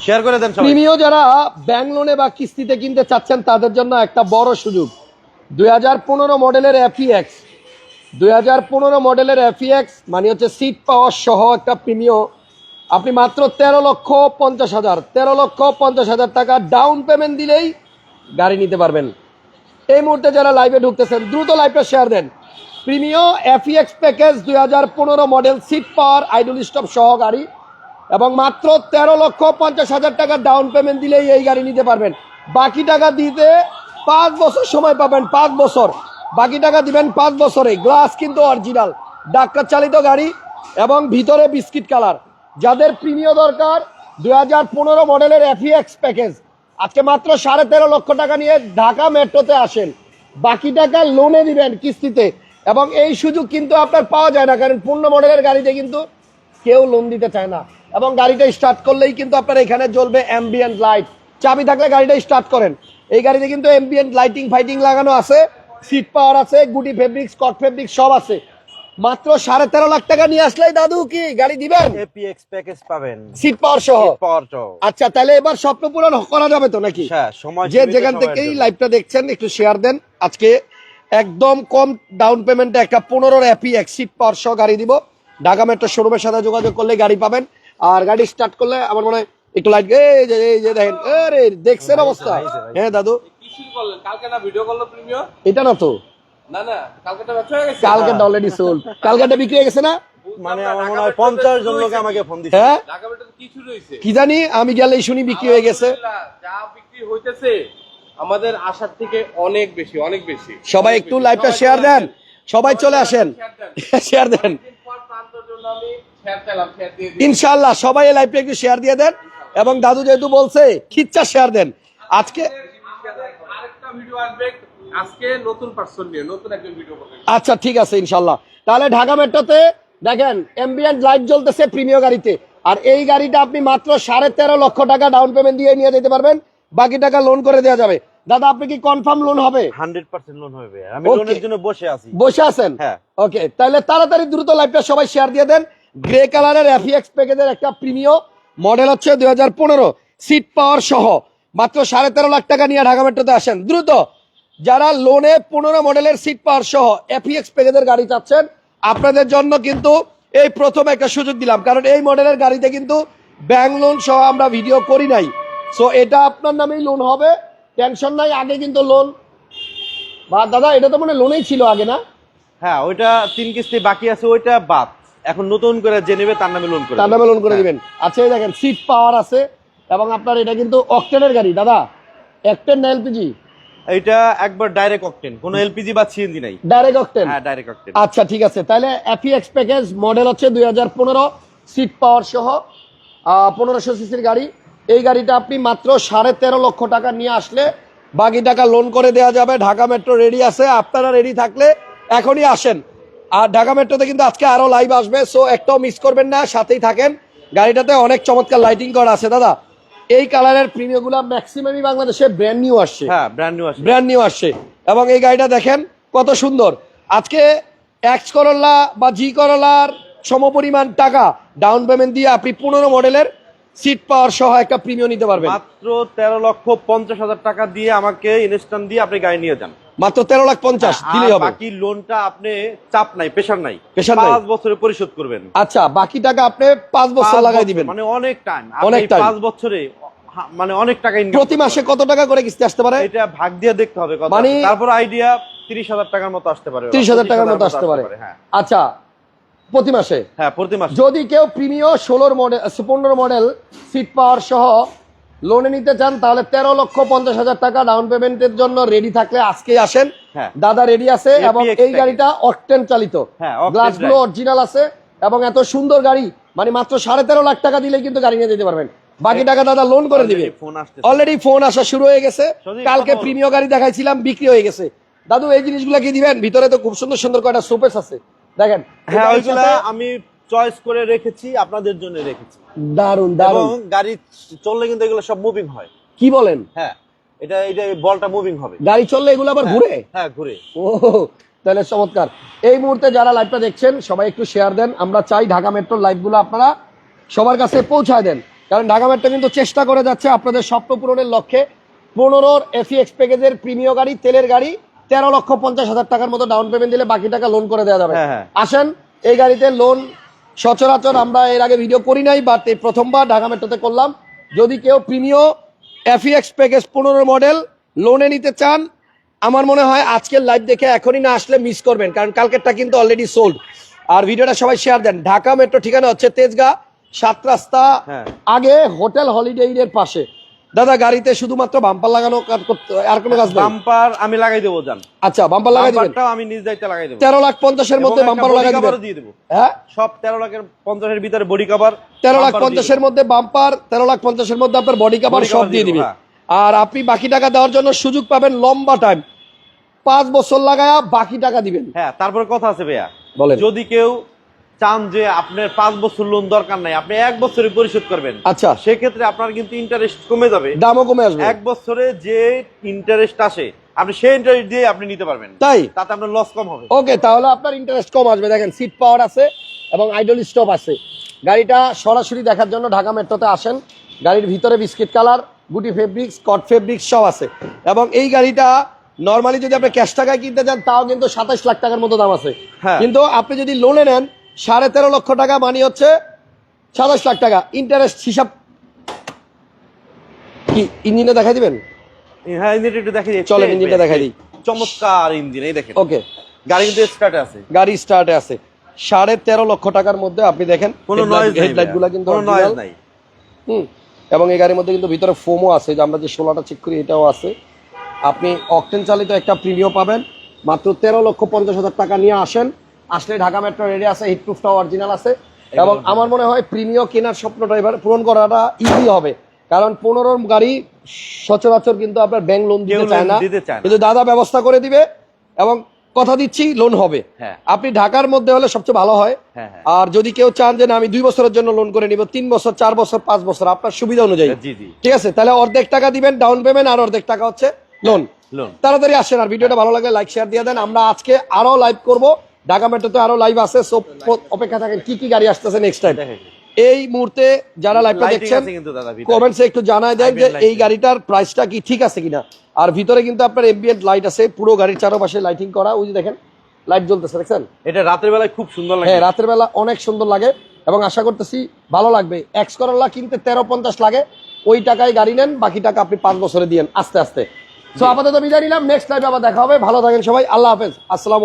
Share করে দেন Premio যারা bank লোনে বা কিস্তিতে কিনতে চাচ্ছেন, তাদের জন্য একটা বড় সুযোগ। দুই হাজার পনেরো মডেলের এফিএক্স দুই হাজার পনেরো মডেলের এফিএক্স মানে হচ্ছে সিট পাওয়ার সহ একটা প্রিমিও আপনি মাত্র তেরো লক্ষ পঞ্চাশ হাজার। তেরো লক্ষ পঞ্চাশ হাজার টাকা ডাউন পেমেন্ট দিলেই গাড়ি নিতে পারবেন। এই মুহূর্তে যারা লাইভে ঢুকতেছেন, দ্রুত লাইভটা শেয়ার দেন। প্রিমিও এফিএক্স প্যাকেজ দুই হাজার পনেরো model seat power idle stop সহ গাড়ি। এবং মাত্র তেরো লক্ষ পঞ্চাশ হাজার টাকা ডাউন পেমেন্ট দিলেই এই গাড়ি নিতে পারবেন। বাকি টাকা দিতে পাঁচ বছর সময় পাবেন, পাঁচ বছর। বাকি টাকা দিবেন পাঁচ বছরে। গ্লাস কিন্তু অরিজিনাল ডাক্তার চালিত গাড়ি এবং ভিতরে বিস্কিট কালার। যাদের প্রিমিয় দরকার, দুই হাজার পনেরো মডেলের এফিএক্স প্যাকেজ আজকে মাত্র সাড়ে তেরো লক্ষ টাকা নিয়ে ঢাকা মেট্রোতে আসেন। বাকি টাকা লোনে দিবেন কিস্তিতে। এবং এই সুযোগ কিন্তু আপনার পাওয়া যায় না, কারণ পূর্ণ মডেলের গাড়িতে কিন্তু কেউ লোন দিতে চায় না। এবং গাড়িটা স্টার্ট করলেই কিন্তু আপনার এখানে জ্বলবে অ্যাম্বিয়েন্ট লাইট চাবি থাকলে গাড়িটা স্টার্ট করেন। এই গাড়িতে কিন্তু অ্যাম্বিয়েন্ট লাইটিং ফাইটিং লাগানো আছে। সিট পাওয়ার আছে গুটি ফেব্রিক স্কট ফেব্রিক সব আছে। মাত্র সাড়ে তেরো লাখ টাকা নিয়ে আসলেই দাদু কি গাড়ি দিবেন? এপিএক্স প্যাকেজ পাবেন। সিট পাওয়ার সহ? আচ্ছা তাহলে এবার স্বপ্ন পূরণ করা যাবে তো নাকি? হ্যাঁ সময় যে যেখান থেকেই। লাইভটা দেখছেন একটু শেয়ার দেন। আজকে একদম কম ডাউন পেমেন্টে একটা পনেরোর অ্যাপি এক সিট পাওয়ার সহ গাড়ি দিব। ঢাকা মেট্রো শোরুমের সাথে যোগাযোগ করলে গাড়ি পাবেন। আর গাড়ি স্টার্ট করলে আমার মনে হয় একটু লাইট এই যে এই যে দেখেন আরে দেখছেন অবস্থা? হ্যাঁ দাদু। কি শুরু করলেন কালকে না ভিডিও করল প্রিমিয়ার এটা না তো। না না কালকে ব্যবসা হয়ে গেছে। কালকে অলরেডি সোল্ড কালকেটা বিক্রি হয়ে গেছে না? মানে আমার মনে হয় পঞ্চাশ জন লোক আমাকে ফোন হ্যাঁ? ঢাকা কি শুরু হয়েছে? কি জানি আমি গেলেই শুনি বিক্রি হয়ে গেছে। যা বিক্রি হইতেছে আমাদের আশার থেকে অনেক বেশি অনেক বেশি। সবাই একটু লাইভটা শেয়ার দেন। সবাই চলে আসেন। শেয়ার দেন। ইনশাআল্লাহ সবাই এই লাইভটা একটু শেয়ার দিয়ে দেন এবং দাদু যেহেতু বলছে খিচ্চা শেয়ার দেন। আজকে আরেকটা ভিডিও আসবে আজকে নতুন পার্সন নিয়ে নতুন একজন ভিডিও করবে আচ্ছা ঠিক আছে ইনশাল্লাহ তাহলে ঢাকা মেট্রোতে দেখেন এমবিএন্ট লাইট জ্বলতেছে প্রিমিয় গাড়িতে। আর এই গাড়িটা আপনি মাত্র সাড়ে তেরো লক্ষ টাকা ডাউন পেমেন্ট দিয়ে নিয়ে যেতে পারবেন। বাকি টাকা লোন করে দেওয়া যাবে। দাদা আপনি কি কনফার্ম লোন হবে? হান্ড্রেড পার্সেন্ট লোন হবে। আমি লোনের জন্য বসে আছি। বসে আছেন? হ্যাঁ। ওকে তাহলে তাড়াতাড়ি দ্রুত লাইভটা সবাই শেয়ার দিয়ে দেন। গ্রে কালারের এফিএক্স প্যাকেজের একটা প্রিমিয় মডেল হচ্ছে দুই হাজার পনেরো সিট পাওয়ার সহ। মাত্র সাড়ে তেরো লাখ টাকা নিয়ে ঢাকা মেট্রোতে আসেন। দ্রুত যারা লোনে পনেরো মডেলের সিট পাওয়ার সহ এফিএক্স প্যাকেজের গাড়ি চাচ্ছেন, আপনাদের জন্য কিন্তু এই প্রথম একটা সুযোগ দিলাম। কারণ এই মডেলের গাড়িতে কিন্তু ব্যাংক লোন সহ আমরা ভিডিও করি নাই। সো এটা আপনার নামেই লোন হবে। টেনশন নাই, আগে কিন্তু লোন বা দাদা, এটা তো মানে লোনেই ছিল আগে, না? হ্যাঁ ওইটা তিন কিস্তি বাকি আছে, ওইটা বাদ। এখন নতুন করে যে নেবে তার নামে লোন করে তার নামে লোন করে হ্যাঁ। দিবেন। আচ্ছা এই দেখেন সিট পাওয়ার আছে এবং আপনার এটা কিন্তু অকটেনের গাড়ি। দাদা অকটেন না এলপিজি এটা একবার ডাইরেক্ট অকটেন কোনো এলপিজি বা সিএনজি নাই। ডাইরেক্ট অকটেন হ্যাঁ ডাইরেক্ট অকটেন আচ্ছা ঠিক আছে। তাহলে এফিএক্স প্যাকেজ মডেল হচ্ছে দুই হাজার পনেরো সিট পাওয়ার সহ পনেরোশো সিসির গাড়ি। এই গাড়িটা আপনি মাত্র সাড়ে তেরো লক্ষ টাকা নিয়ে আসলে বাকি টাকা লোন করে দেওয়া যাবে। ঢাকা মেট্রো রেডি আছে। আপনারা রেডি থাকলে এখনই আসেন। আর ঢাকা মেট্রোতে কিন্তু আজকে আরও লাইভ আসবে সো একটাও মিস করবেন না সাথেই থাকেন। গাড়িটাতে অনেক চমৎকার লাইটিং করা আছে দাদা। এই কালারের প্রিমিয়গুলো ম্যাক্সিমামই বাংলাদেশে ব্র্যান্ড নিউ আসছে। হ্যাঁ ব্র্যান্ড নিউ আসছে। ব্র্যান্ড নিউ আসছে। এবং এই গাড়িটা দেখেন কত সুন্দর। আজকে এক্স করল্লা বা জি করলার সমপরিমাণ টাকা ডাউন পেমেন্ট দিয়ে আপনি পনেরো মডেলের সিট পাওয়ার সহ একটা প্রিমিয়াম নিতে পারবেন। মাত্র তেরো লক্ষ পঞ্চাশ হাজার টাকা দিয়ে আমাকে ইনস্ট্যান্ট দিয়ে আপনি গাড়ি নিয়ে যান। মাত্র তেরো লাখ পঞ্চাশ দিলেই হবে। বাকি লোনটা আপনি চাপ নাই প্রেশার নাই। নাই। পাঁচ বছরে পরিশোধ করবেন। আচ্ছা বাকি টাকা আপনি পাঁচ বছর লাগাই দিবেন। মানে অনেক টাইম অনেক time। পাঁচ বছরে মানে অনেক টাকা প্রতি মাসে কত টাকা করে কিস্তি আসতে পারে? এটা ভাগ দিয়ে দেখতে হবে মানে- তারপর আইডিয়া তিরিশ হাজার টাকার মতো আসতে পারে। ত্রিশ হাজার টাকার মতো আসতে পারে। হ্যাঁ আচ্ছা প্রতি মাসে? হ্যাঁ। প্রতি মাসে। যদি কেউ প্রিমিয় ষোলোর মডেল পনেরো মডেল সিট পাওয়ার সহ লোনে নিতে চান তাহলে তেরো লক্ষ পঞ্চাশ হাজার টাকা ডাউন পেমেন্টের জন্য রেডি থাকলে আজকেই আসেন। হ্যাঁ। দাদা রেডি আছে এবং এই গাড়িটা অকটেন চালিত। গ্লাসগুলো অরিজিনাল আছে এবং এত সুন্দর গাড়ি মানে মাত্র সাড়ে তেরো লাখ টাকা দিলে কিন্তু গাড়ি নিয়ে যেতে পারবেন। বাকি টাকা দাদা লোন করে দিবে। অলরেডি ফোন আসা শুরু হয়ে গেছে। কালকে প্রিমিয় গাড়ি দেখাইছিলাম বিক্রি হয়ে গেছে। দাদু এই জিনিসগুলো কি দিবেন? ভিতরে তো খুব সুন্দর সুন্দর কয়টা সোপেস আছে। দেখেন হ্যাঁ আমি চয়েস করে রেখেছি আপনাদের জন্য রেখেছি। দারুণ দারুণ গাড়ি চললে কিন্তু এগুলো সব মুভিং হয়। কি বলেন? হ্যাঁ এটা এটা বলটা মুভিং হবে। গাড়ি চললে এগুলো আবার ঘুরে? হ্যাঁ ঘুরে। ও তাহলে চমৎকার। এই মুহূর্তে যারা লাইভটা দেখছেন সবাই একটু শেয়ার দেন। আমরা চাই ঢাকা মেট্রোর লাইভগুলো আপনারা সবার কাছে পৌঁছায় দেন। কারণ ঢাকা মেট্রো কিন্তু চেষ্টা করে যাচ্ছে আপনাদের স্বপ্ন পূরণের লক্ষ্যে। পনেরোর এফিএক্স প্যাকেজের প্রিমিয় গাড়ি তেলের গাড়ি তেরো লক্ষ পঞ্চাশ হাজার টাকার মতো ডাউন পেমেন্ট দিলে বাকি টাকা লোন করে দেওয়া যাবে। হ্যাঁ, হ্যাঁ। আসেন এই গাড়িতে লোন সচরাচর আমরা এর আগে ভিডিও করি নাই বাট এই প্রথমবার ঢাকা মেট্রোতে করলাম। যদি কেউ প্রিমিও এফিএক্স প্যাকেজ পনেরো মডেল লোনে নিতে চান আমার মনে হয় আজকের লাইভ দেখে এখনই না আসলে মিস করবেন কারণ কালকেরটা কিন্তু অলরেডি সোল্ড আর ভিডিওটা সবাই শেয়ার দেন। ঢাকা মেট্রো ঠিকানা হচ্ছে তেজগা সাত রাস্তা হ্যাঁ। আগে হোটেল হলিডে এর পাশে। দাদা গাড়িতে শুধুমাত্র বাম্পার লাগানো কাজ করতে আর কোনো কাজ বাম্পার আমি লাগাই দেবো জান। আচ্ছা বাম্পার লাগাই দিবেন? আমি নিজ দায়িত্বে লাগাই দেবো। তেরো লাখ পঞ্চাশের মধ্যে বাম্পার লাগাই দিবেন। দিয়ে দেবো। হ্যাঁ? সব তেরো লাখের পঞ্চাশের ভিতরে বডি কাভার তেরো লাখ পঞ্চাশের মধ্যে বাম্পার তেরো লাখ পঞ্চাশের মধ্যে আপনার বডি কাভার সব দিয়ে দিবে আর আপনি বাকি টাকা দেওয়ার জন্য সুযোগ পাবেন লম্বা টাইম পাঁচ বছর লাগায়া বাকি টাকা দিবেন। হ্যাঁ তারপরে কথা আছে ভাইয়া। বলেন। যদি কেউ চান যে আপনার পাঁচ বছর লোন দরকার নাই আপনি এক বছরে পরিশোধ করবেন। আচ্ছা। সেক্ষেত্রে আপনার কিন্তু ইন্টারেস্ট কমে যাবে। দামও কমে আসবে। এক বছরে যে ইন্টারেস্ট আসে আপনি সেই ইন্টারেস্ট দিয়ে আপনি নিতে পারবেন। তাই? তাতে আপনার লস কম হবে। ওকে তাহলে আপনার ইন্টারেস্ট কম আসবে। দেখেন সিট পাওয়ার আছে এবং আইডল স্টপ আছে। গাড়িটা সরাসরি দেখার জন্য ঢাকা মেট্রোতে আসেন। গাড়ির ভিতরে বিস্কিট কালার গুটি ফেব্রিক্স কট ফেব্রিক্স সব আছে। এবং এই গাড়িটা নর্মালি যদি আপনি ক্যাশ টাকায় কিনতে চান তাও কিন্তু সাতাশ লাখ টাকার মতো দাম আছে। হ্যাঁ। কিন্তু আপনি যদি লোনে নেন সাড়ে তেরো লক্ষ টাকা মানি হচ্ছে সাতাশ লাখ টাকা। ইন্টারেস্ট হিসাব কি দিবেন? হ্যাঁ ইঞ্জিনটা একটু দেখে দিই। চলেন ইঞ্জিনটা দেখাই দিই। চমৎকার ইঞ্জিন এই দেখেন। ওকে। গাড়ি কিন্তু স্টার্টে আছে। গাড়ি স্টার্টে আছে। সাড়ে তেরো লক্ষ টাকার মধ্যে আপনি দেখেন কোনো নয়েজ কিন্তু কোনো নয়েজ নাই। হুম। এবং এই গাড়ির মধ্যে কিন্তু ভিতরে ফোমও আছে যে আমরা যে ষোলোটা চেক করি এটাও আছে। আপনি অকটেন চালিত একটা প্রিমিয় পাবেন। মাত্র তেরো লক্ষ পঞ্চাশ হাজার টাকা নিয়ে আসেন। আসলে ঢাকা মেট্রো রেডি আছে হিটপ্রুফটা অরিজিনাল আছে। এবং আমার মনে হয় প্রিমিয় কেনার স্বপ্নটা এবার পূরণ করাটা ইজি হবে। কারণ পনেরোর গাড়ি সচরাচর কিন্তু আপনার ব্যাংক লোন দিতে চায় না। কিন্তু দাদা ব্যবস্থা করে দিবে এবং কথা দিচ্ছি লোন হবে। হ্যাঁ। আপনি ঢাকার মধ্যে হলে সবচেয়ে ভালো হয়। হ্যাঁ, হ্যাঁ। আর যদি কেউ চান যে না আমি দুই বছরের জন্য লোন করে নিব তিন বছর চার বছর পাঁচ বছর আপনার সুবিধা অনুযায়ী। ঠিক আছে? তাহলে অর্ধেক টাকা দিবেন ডাউন পেমেন্ট আর অর্ধেক টাকা হচ্ছে লোন তাড়াতাড়ি আসেন আর ভিডিওটা ভালো লাগলে লাইক শেয়ার দিয়ে দেন। আমরা আজকে আরও লাইভ করব। ঢাকা মেট্রোতে আরও লাইভ আছে সো অপেক্ষা থাকেন কি কি গাড়ি আসতেছে নেক্সট টাইম এই মুহূর্তে যারা লাইভটা দেখছেন। কমেন্টসে একটু জানায় দেন যে এই গাড়িটার প্রাইসটা কি ঠিক আছে কিনা। আর ভিতরে কিন্তু আপনার এমবিএন্ট লাইট আছে পুরো গাড়ির চারপাশে লাইটিং করা। ওই যে দেখেন লাইট জ্বলতেছে দেখছেন? এটা রাতের বেলায় খুব সুন্দর লাগে। হ্যাঁ রাতের বেলা অনেক সুন্দর লাগে এবং আশা করতেছি ভালো লাগবে। এক্স করল্লা কিনতে তেরো পঞ্চাশ লাগে। ওই টাকায় গাড়ি নেন বাকি টাকা আপনি পাঁচ বছরে দিয়েন আস্তে আস্তে। তো আপাতত বিদায় নিলাম। নেক্সট লাইভে আবার দেখা হবে। ভালো থাকেন সবাই। আল্লাহ হাফেজ। আসসালাম